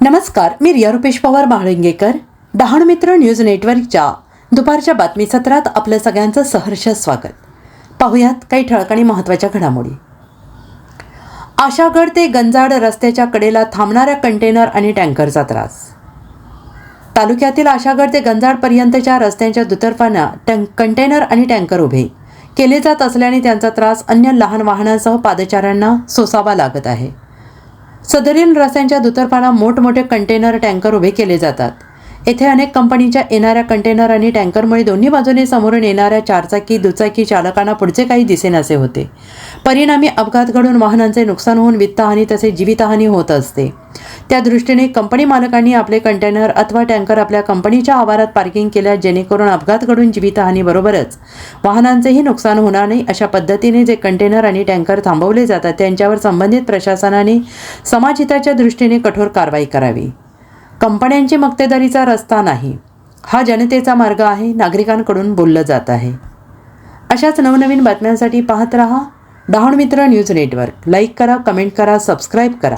नमस्कार मी रिया रुपेश पवार महाळंगेकर डहाण मित्र न्यूज नेटवर्कच्या दुपारच्या बातमी सत्रात आपलं सगळ्यांचं सहर्ष स्वागत. पाहुयात काही ठळक आणि महत्त्वाच्या घडामोडी. आशागड ते गंजाड रस्त्याच्या कडेला थांबणाऱ्या कंटेनर आणि टँकरचा त्रास. तालुक्यातील आशागड ते गंजाडपर्यंतच्या रस्त्यांच्या दुतर्फांना टँक कंटेनर आणि टँकर उभे केले जात असल्याने त्यांचा त्रास अन्य लहान वाहनांसह पादचाऱ्यांना सोसावा लागत आहे. सदरील रस्त्यांच्या दुतर्फाला मोठमोठे कंटेनर टँकर उभे केले जातात. येथे अनेक कंपनीच्या येणाऱ्या कंटेनर आणि टँकरमुळे दोन्ही बाजूने समोरून येणाऱ्या चारचाकी दुचाकी चालकांना पुढचे काही दिसेनासे होते. परिणामी अपघात घडून वाहनांचे नुकसान होऊन वित्तहानी तसेच जीवितहानी होत असते. त्या दृष्टीने कंपनी मालकांनी आपले कंटेनर अथवा टँकर आपल्या कंपनीच्या आवारात पार्किंग केल्या जेणेकरून अपघात घडून जीवितहानीबरोबरच वाहनांचेही नुकसान होणार नाही अशा पद्धतीने जे कंटेनर आणि टँकर थांबवले जातात त्यांच्यावर संबंधित प्रशासनाने समाजहिताच्या दृष्टीने कठोर कारवाई करावी. कंपन्यांची मक्तेदारीचा रस्ता नाही. हा जनतेचा मार्ग आहे नागरिकांकडून बोललं जात आहे. अशाच नवनवीन बातम्यांसाठी पाहत रहा. Dahanu Mitra news network. Like करा कमेंट करा सबस्क्राईब करा.